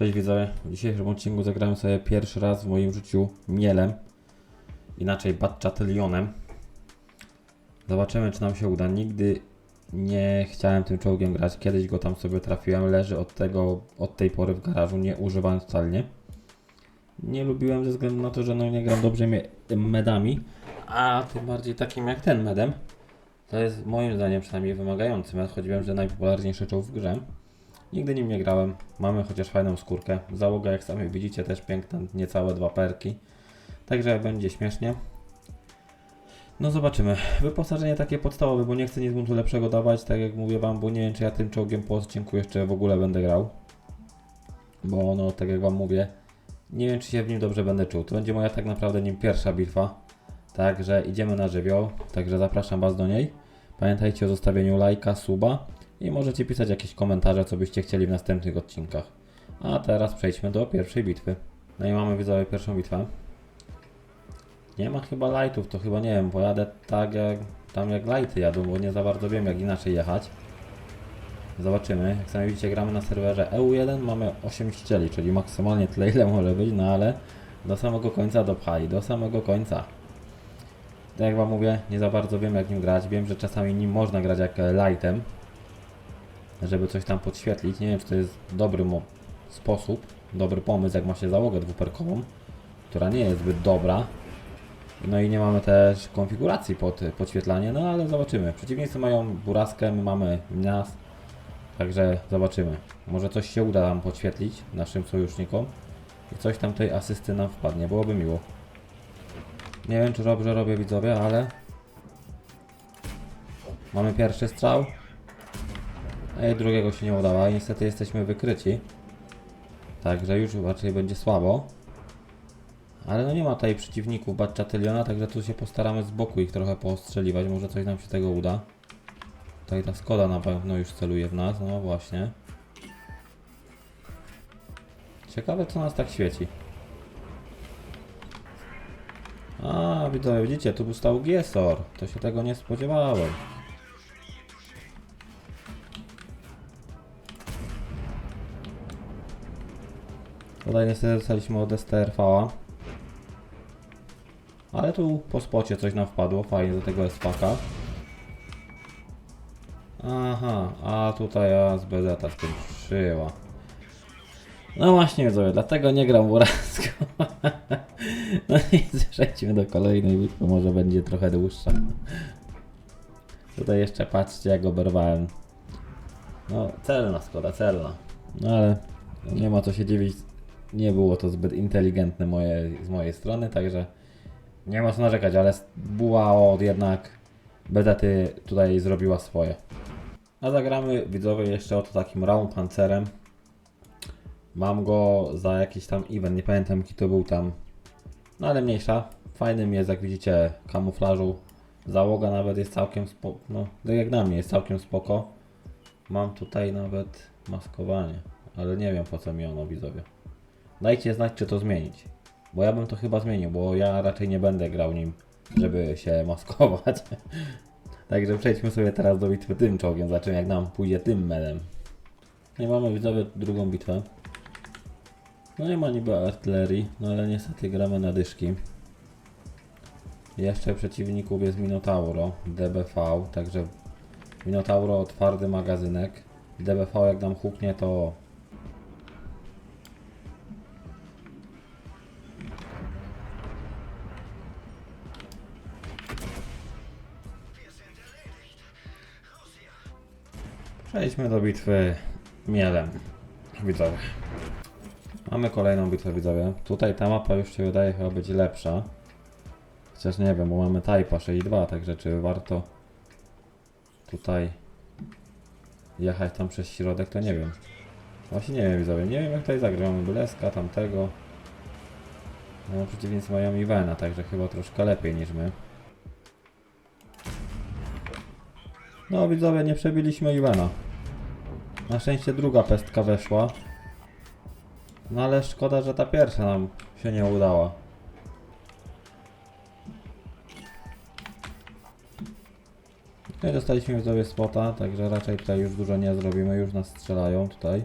Cześć widzowie, w dzisiejszym odcinku zagrałem sobie pierwszy raz w moim życiu mielem, inaczej Batchatylionem. Zobaczymy czy nam się uda. Nigdy nie chciałem tym czołgiem grać, kiedyś go tam sobie trafiłem, leży od tego, od tej pory w garażu, nie używałem totalnie. Nie lubiłem ze względu na to, że no nie gram dobrze medami, a tym bardziej takim jak ten medem. To jest moim zdaniem przynajmniej wymagający med, choć wiem, że najpopularniejszy czołg w grze. Nigdy nim nie grałem. Mamy chociaż fajną skórkę. Załoga, jak sami widzicie, też piękna, niecałe dwa perki. Także będzie śmiesznie. No zobaczymy. Wyposażenie takie podstawowe, bo nie chcę nic buntu lepszego dawać, tak jak mówię wam, bo nie wiem czy ja tym czołgiem po odcinku jeszcze w ogóle będę grał. Bo no, tak jak wam mówię, nie wiem czy się w nim dobrze będę czuł. To będzie moja tak naprawdę nim pierwsza bitwa. Także idziemy na żywioł, także zapraszam was do niej. Pamiętajcie o zostawieniu lajka, suba i możecie pisać jakieś komentarze, co byście chcieli w następnych odcinkach. A teraz przejdźmy do pierwszej bitwy. No i mamy widzowie pierwszą bitwę. Nie ma chyba lightów, to chyba nie wiem, pojadę tak jak tam jak lighty jadą, bo nie za bardzo wiem jak inaczej jechać. Zobaczymy. Jak sami widzicie gramy na serwerze EU1, mamy 8 ścieli, czyli maksymalnie tyle ile może być, no ale do samego końca dopchali, do samego końca. Tak jak wam mówię, nie za bardzo wiem jak nim grać. Wiem, że czasami nim można grać jak e, lightem, żeby coś tam podświetlić. Nie wiem, czy to jest dobry sposób, dobry pomysł, jak ma się załogę dwuperkową, która nie jest zbyt dobra. No i nie mamy też konfiguracji pod podświetlanie, no ale zobaczymy. Przeciwnicy mają buraskę, my mamy nas, także zobaczymy. Może coś się uda nam podświetlić naszym sojusznikom i coś tam tej asysty nam wpadnie, byłoby miło. Nie wiem, czy dobrze robię widzowie, ale mamy pierwszy strzał. Ej, drugiego się nie udało. i Niestety jesteśmy wykryci. Także już raczej będzie słabo. Ale no nie ma tutaj przeciwników Batchatyliona, także tu się postaramy z boku ich trochę poostrzeliwać. Może coś nam się tego uda. Tutaj ta Skoda na pewno już celuje w nas, no właśnie. Ciekawe co nas tak świeci. A, widzicie, tu był stał Giesor. To się tego nie spodziewałem. Tutaj niestety dostaliśmy od STRV-a. Ale tu po spocie coś nam wpadło, fajnie do tego SPK. Aha, a tutaj a z BZ skończyła. No właśnie widzowie, dlatego nie gram w Uraską. no i przejdźmy do kolejnej bitwy, może będzie trochę dłuższa. Tutaj jeszcze patrzcie jak oberwałem. No celna Skoda, celna. No ale nie ma co się dziwić. Nie było to zbyt inteligentne moje, z mojej strony, także nie ma co narzekać, ale buła od jednak Bedety tutaj zrobiła swoje. A zagramy widzowie jeszcze oto takim round pancerem. Mam go za jakiś tam event, nie pamiętam jaki to był tam. No ale mniejsza. Fajnym jest jak widzicie kamuflażu. Załoga nawet jest całkiem spoko. No, tak jak na mnie jest całkiem spoko. Mam tutaj nawet maskowanie. Ale nie wiem po co mi ono widzowie. Dajcie znać czy to zmienić. Bo ja bym to chyba zmienił, bo ja raczej nie będę grał nim, żeby się maskować. Także przejdźmy sobie teraz do bitwy tym czołgiem. Zobaczymy jak nam pójdzie tym medem. Nie mamy widzowie drugą bitwę. No nie ma niby artylerii, no ale niestety gramy na dyszki. Jeszcze przeciwników jest Minotauro, DBV, także Minotauro twardy magazynek. DBV jak nam huknie to Przejdźmy do bitwy mielem. Widzowie. Mamy kolejną bitwę widzowie. Tutaj ta mapa już się wydaje chyba być lepsza. Chociaż nie wiem, bo mamy Typa 6.2, także czy warto tutaj jechać tam przez środek, to nie wiem. Właśnie nie wiem widzowie, nie wiem jak tutaj zagrać. Mamy Byleska, tamtego. No przeciwnicy mają Ivena, także chyba troszkę lepiej niż my. No widzowie, nie przebiliśmy Ivena. Na szczęście druga pestka weszła. No ale szkoda, że ta pierwsza nam się nie udała. No i dostaliśmy widzowie spota, także raczej tutaj już dużo nie zrobimy, już nas strzelają tutaj.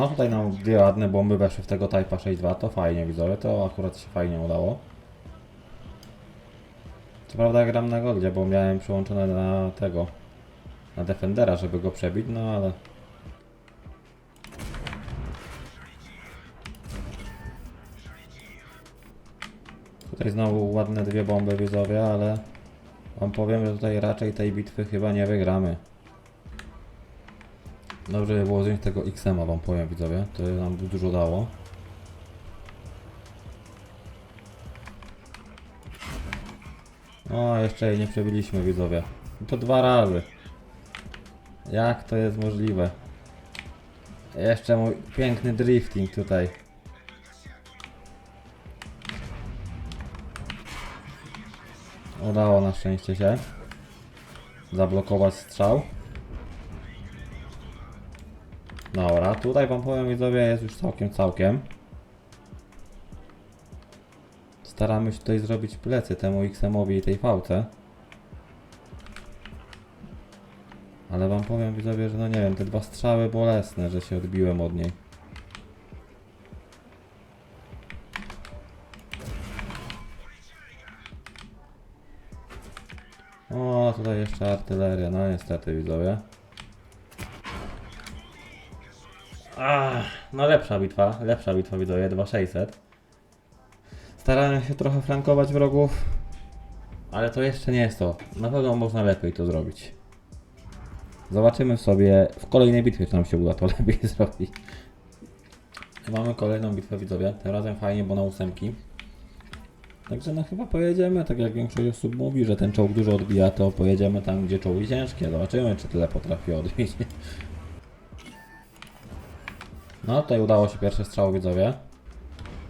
No tutaj nam dwie ładne bomby weszły w tego Type'a 6.2, to fajnie widzowie, to akurat się fajnie udało. Co prawda gram na goldzie, bo miałem przyłączone na tego, na Defendera, żeby go przebić, no ale... Tutaj znowu ładne dwie bomby widzowie, ale wam powiem, że tutaj raczej tej bitwy chyba nie wygramy. Dobrze by było zdjąć tego XM-a wam powiem widzowie, to nam dużo dało. O, jeszcze jej nie przebiliśmy widzowie. To dwa razy. Jak to jest możliwe? Jeszcze mój piękny drifting tutaj. Udało na szczęście się zablokować strzał. Tutaj wam powiem widzowie jest już całkiem całkiem. Staramy się tutaj zrobić plecy temu XM-owi i tej fałce. Ale wam powiem widzowie, że no nie wiem, te dwa strzały bolesne, że się odbiłem od niej. O, tutaj jeszcze artyleria, no niestety widzowie. No lepsza bitwa, lepsza bitwa widzowie, 2600. Starałem się trochę flankować wrogów, ale to jeszcze nie jest to. Na pewno można lepiej to zrobić. Zobaczymy sobie w kolejnej bitwie, czy nam się uda to lepiej zrobić. Mamy kolejną bitwę widzowie, tym razem fajnie, bo na ósemki. Także no chyba pojedziemy, tak jak większość osób mówi, że ten czołg dużo odbija, to pojedziemy tam, gdzie czołgi ciężkie. Zobaczymy, czy tyle potrafi odbić. No, tutaj udało się pierwszy strzał widzowie.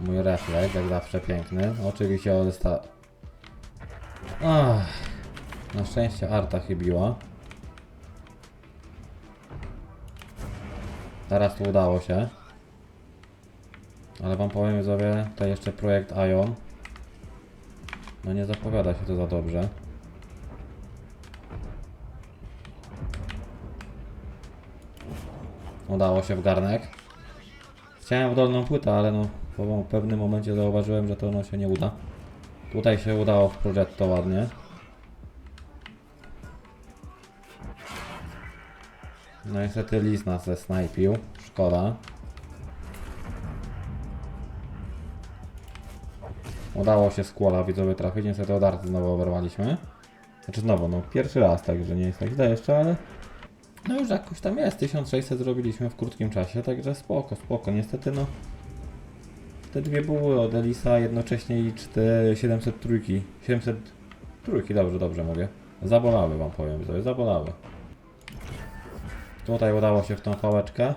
Mój refleks, jak zawsze piękny. Oczywiście odesta... Ach, na szczęście Arta chybiła. Teraz tu udało się. Ale wam powiem widzowie, tutaj jeszcze projekt Ion. No nie zapowiada się to za dobrze. Udało się w garnek. Chciałem w dolną płytę, ale no po pewnym momencie zauważyłem, że to no się nie uda. Tutaj się udało w Progetto ładnie. No niestety Lis nas zesnajpił. Szkoda. Udało się skłola widzowie trafić, niestety od Arty znowu oberwaliśmy. Znaczy znowu, no pierwszy raz, także nie jest tak źle jeszcze, ale... No już jakoś tam jest, 1600 zrobiliśmy w krótkim czasie, także spoko, spoko. Niestety no... Te dwie były od Elisa, jednocześnie i 4, 700 trójki. 700 trójki, dobrze, dobrze mówię. Zabolały wam powiem, widzowie, zabolały. Tutaj udało się w tą fałeczkę.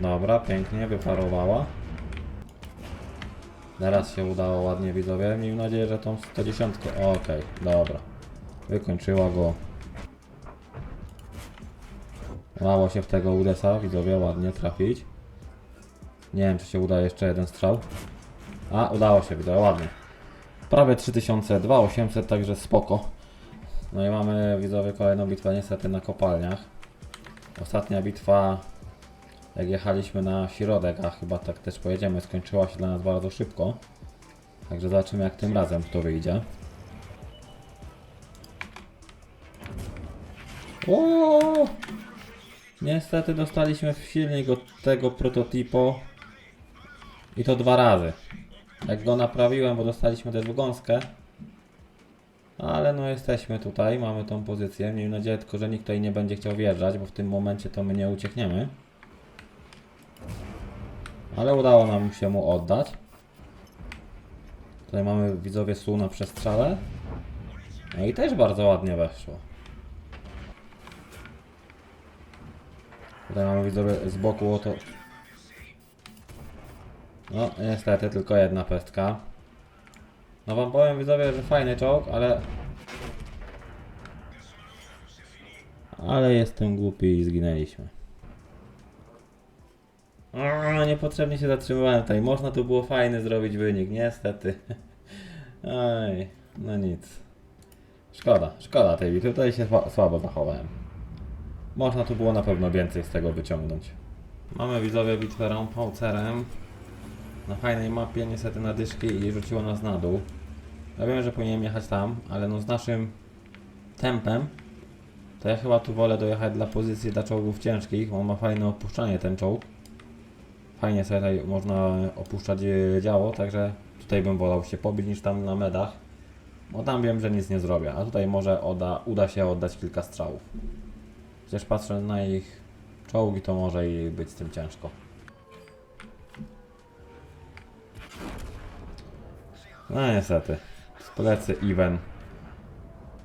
Dobra, pięknie, wyparowała. Teraz się udało ładnie widzowie. Miejmy nadzieję, że tą 110. Okej, dobra. Wykończyła go. Udało się w tego Udesa widzowie ładnie trafić. Nie wiem, czy się uda jeszcze jeden strzał. A, udało się widzowie, ładnie. Prawie 3000, 2800, także spoko. No i mamy widzowie kolejną bitwę niestety na kopalniach. Ostatnia bitwa jak jechaliśmy na środek, a chyba tak też pojedziemy, skończyła się dla nas bardzo szybko. Także zobaczymy jak tym razem to wyjdzie. O! Niestety dostaliśmy silnik od tego prototypu i to dwa razy. Jak go naprawiłem, bo dostaliśmy też w gąskę. Ale no jesteśmy tutaj, mamy tą pozycję. Miejmy nadzieję tylko, że nikt tutaj nie będzie chciał wjeżdżać, bo w tym momencie to my nie uciekniemy. Ale udało nam się mu oddać. Tutaj mamy widzowie stół na przestrzale. No i też bardzo ładnie weszło. Tutaj mamy widzowie z boku oto. No niestety tylko jedna pestka. No wam powiem widzowie, że fajny czołg, ale... Ale jestem głupi i zginęliśmy. O, niepotrzebnie się zatrzymywałem tutaj. Można tu było fajny zrobić wynik, niestety. Oj, no nic. Szkoda, szkoda tej bitwy. Tutaj się sła- słabo zachowałem. Można tu było na pewno więcej z tego wyciągnąć. Mamy widzowie bitwę Rampaucerem. Na fajnej mapie, niestety na dyszki i rzuciło nas na dół. Ja wiem, że powinienem jechać tam, ale no z naszym tempem to ja chyba tu wolę dojechać dla pozycji dla czołgów ciężkich, bo ma fajne opuszczanie ten czołg. Fajnie sobie tutaj można opuszczać e, działo, także tutaj bym wolał się pobić niż tam na medach. Bo tam wiem, że nic nie zrobię, a tutaj może oda, uda się oddać kilka strzałów. Chociaż patrzę na ich czołgi, to może i być z tym ciężko. No niestety, z plecy Even.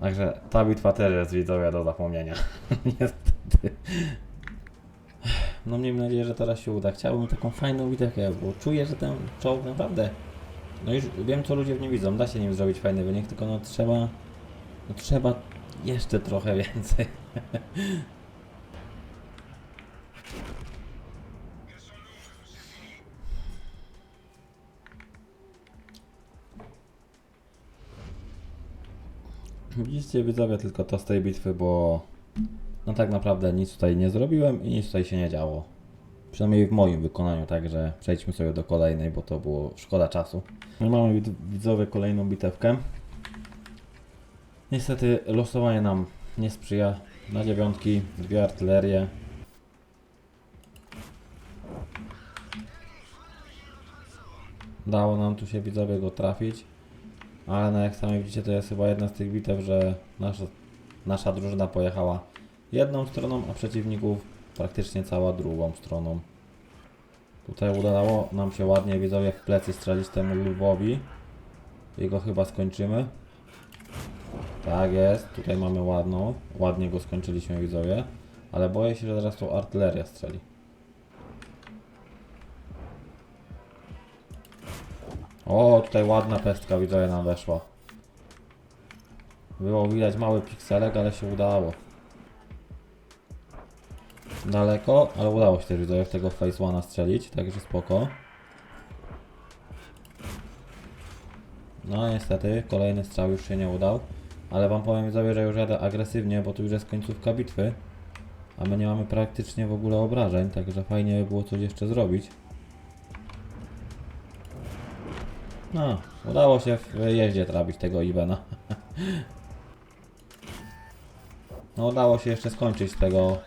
Także ta bitwa też jest widzowie do zapomnienia. niestety. No miejmy nadzieję, że teraz się uda. Chciałbym taką fajną bitewkę, bo czuję, że ten czołg naprawdę... No już wiem, co ludzie w nim widzą. Da się nim zrobić fajny wynik, tylko no trzeba... No trzeba jeszcze trochę więcej. Widzicie widzowie tylko to z tej bitwy, bo no tak naprawdę nic tutaj nie zrobiłem i nic tutaj się nie działo. Przynajmniej w moim wykonaniu, także przejdźmy sobie do kolejnej, bo to było szkoda czasu. I mamy wid- widzowie kolejną bitewkę. Niestety losowanie nam nie sprzyja. Na dziewiątki, dwie artylerie. Dało nam tu się widzowie go trafić. Ale no jak sami widzicie, to jest chyba jedna z tych bitew, że nasza, nasza drużyna pojechała jedną stroną, a przeciwników praktycznie cała drugą stroną. Tutaj udało nam się ładnie widzowie w plecy strzelić temu Lwowi. Jego chyba skończymy. Tak jest, tutaj mamy ładną. Ładnie go skończyliśmy widzowie. Ale boję się, że zaraz tu artyleria strzeli. O, tutaj ładna pestka widzowie nam weszła. Było widać mały pikselek, ale się udało. Daleko, ale udało się też widzowie w tego Face One'a strzelić, także spoko. No niestety, kolejny strzał już się nie udał. Ale wam powiem widzowie, że już jadę agresywnie, bo tu już jest końcówka bitwy. A my nie mamy praktycznie w ogóle obrażeń, także fajnie by było coś jeszcze zrobić. No, udało się w jeździe trafić tego Ivana. No udało się jeszcze skończyć tego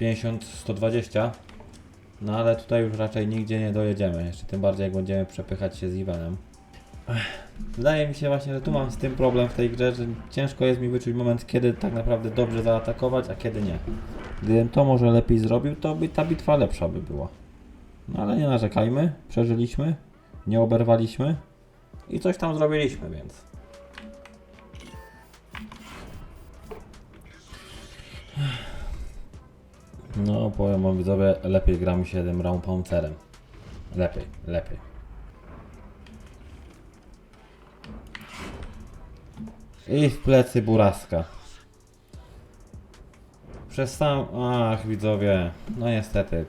50-120. No ale tutaj już raczej nigdzie nie dojedziemy. Jeszcze tym bardziej jak będziemy przepychać się z Ivanem. Ech, Wydaje mi się właśnie, że tu mam z tym problem w tej grze, że ciężko jest mi wyczuć moment, kiedy tak naprawdę dobrze zaatakować, a kiedy nie. Gdybym to może lepiej zrobił, to by ta bitwa lepsza by była. No ale nie narzekajmy, przeżyliśmy, nie oberwaliśmy i coś tam zrobiliśmy, więc. No, powiem wam widzowie, lepiej gramy się tym round pancerem. Lepiej, lepiej. I w plecy buraska. Przez sam... Ach, widzowie. No niestety.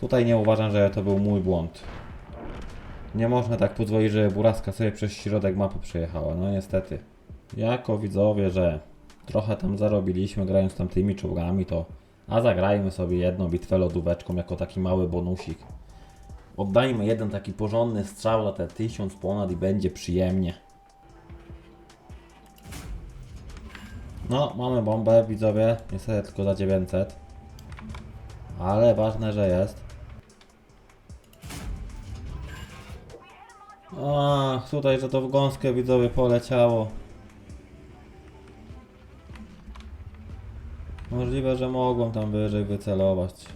Tutaj nie uważam, że to był mój błąd. Nie można tak pozwolić, że buraska sobie przez środek mapy przejechała. No niestety. Jako widzowie, że trochę tam zarobiliśmy grając tam tymi czołgami, to a zagrajmy sobie jedną bitwę lodóweczką jako taki mały bonusik. Oddajmy jeden taki porządny strzał za te 1000 ponad i będzie przyjemnie. No, mamy bombę, widzowie. Niestety tylko za 900. Ale ważne, że jest. Ach, tutaj, że to w gąskę widzowie poleciało. Możliwe, że mogą tam wyżej wycelować.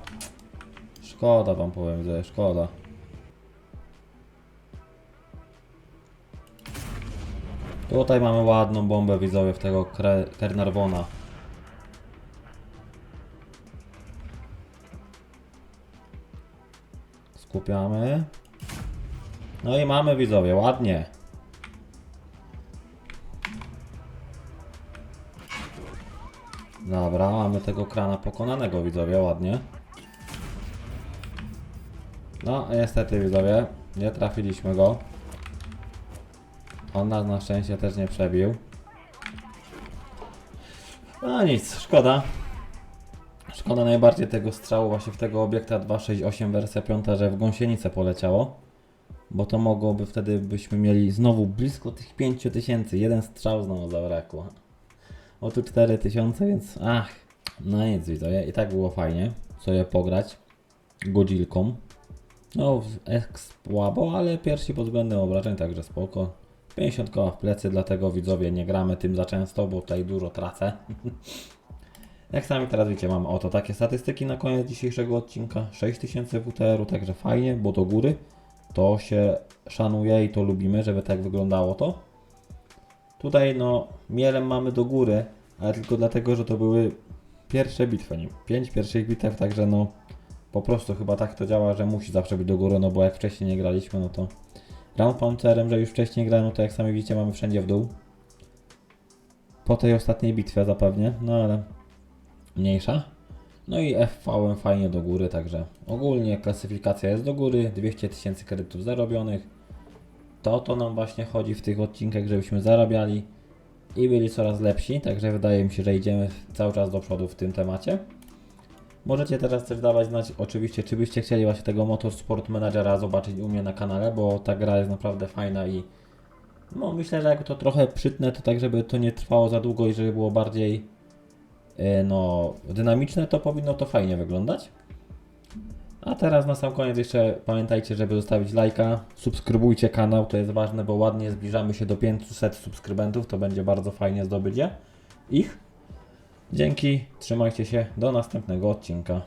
Szkoda wam powiem, że szkoda. Tutaj mamy ładną bombę widzowie w tego Kernarvona. Skupiamy. No i mamy widzowie, ładnie. Dobra, mamy tego krana pokonanego widzowie, ładnie. No, niestety widzowie, nie trafiliśmy go. On nas na szczęście też nie przebił. No nic, szkoda. Szkoda najbardziej tego strzału właśnie w tego obiekta 268 wersja 5, że w gąsienicę poleciało. Bo to mogłoby wtedy byśmy mieli znowu blisko tych 5000. Jeden strzał znowu zabrakło. O tu 4000, więc ach, no nic widzowie. I tak było fajnie sobie pograć godzilką. No, słabo, ale pierwsi pod względem obrażeń, także spoko. 50 koła w plecy, dlatego widzowie nie gramy tym za często, bo tutaj dużo tracę. Jak sami teraz widzicie, mam oto takie statystyki na koniec dzisiejszego odcinka. 6000 WTR-u, także fajnie, bo do góry. To się szanuje i to lubimy, żeby tak wyglądało to. Tutaj no, mielem mamy do góry, ale tylko dlatego, że to były pierwsze bitwy, nie? Pięć pierwszych bitew, także no po prostu chyba tak to działa, że musi zawsze być do góry, no bo jak wcześniej nie graliśmy, no to gram pancerem, że już wcześniej grałem, no to jak sami widzicie mamy wszędzie w dół. Po tej ostatniej bitwie zapewnie, no ale mniejsza. No i FV fajnie do góry, także ogólnie klasyfikacja jest do góry, 200 tysięcy kredytów zarobionych. To to nam właśnie chodzi w tych odcinkach, żebyśmy zarabiali i byli coraz lepsi, także wydaje mi się, że idziemy cały czas do przodu w tym temacie. Możecie teraz też dawać znać oczywiście, czy byście chcieli właśnie tego Motorsport Managera zobaczyć u mnie na kanale, bo ta gra jest naprawdę fajna i no myślę, że jak to trochę przytnę, to tak żeby to nie trwało za długo i żeby było bardziej no dynamiczne, to powinno to fajnie wyglądać. A teraz na sam koniec jeszcze pamiętajcie, żeby zostawić lajka, subskrybujcie kanał, to jest ważne, bo ładnie zbliżamy się do 500 subskrybentów, to będzie bardzo fajnie zdobyć je ich. Dzięki, trzymajcie się, do następnego odcinka.